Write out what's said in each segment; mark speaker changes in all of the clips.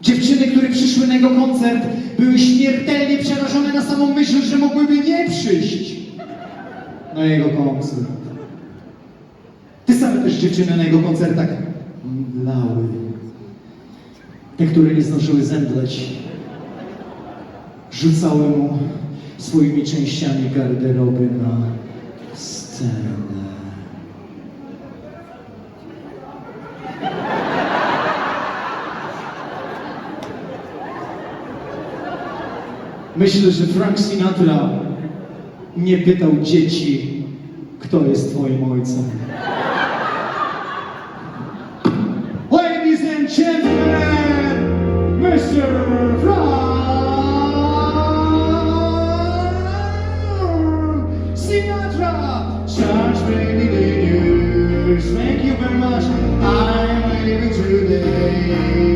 Speaker 1: Dziewczyny, które przyszły na jego koncert, były śmiertelnie przerażone na samą myśl, że mogłyby nie przyjść na jego koncert. Te same też dziewczyny na jego koncertach mdlały. Te, które nie zdążyły zemdleć, rzucały mu swoimi częściami garderoby na scenę. Myślę, że Frank Sinatra nie pytał dzieci, kto jest twoim ojcem. Ladies and gentlemen, Mr. Frank Sinatra. Such many years. Thank you very much. I'm living today.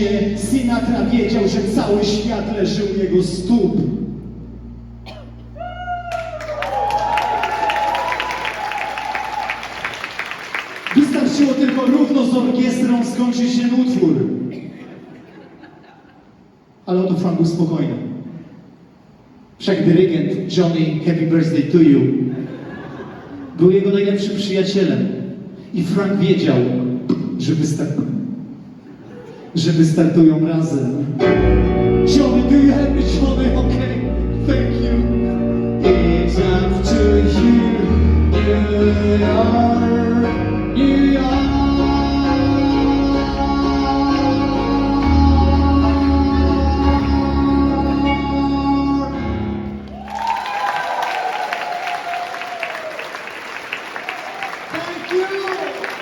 Speaker 1: momencie Sinatra wiedział, że cały świat leży u jego stóp. Wystarczyło tylko równo z orkiestrą skończyć ten utwór. Ale oto Frank był spokojny. Wszak dyrygent Johnny Happy Birthday to You był jego najlepszym przyjacielem. I Frank wiedział, że, wystar- że wystartują razem. Johnny, do you thank you. It's up to you, Thank you!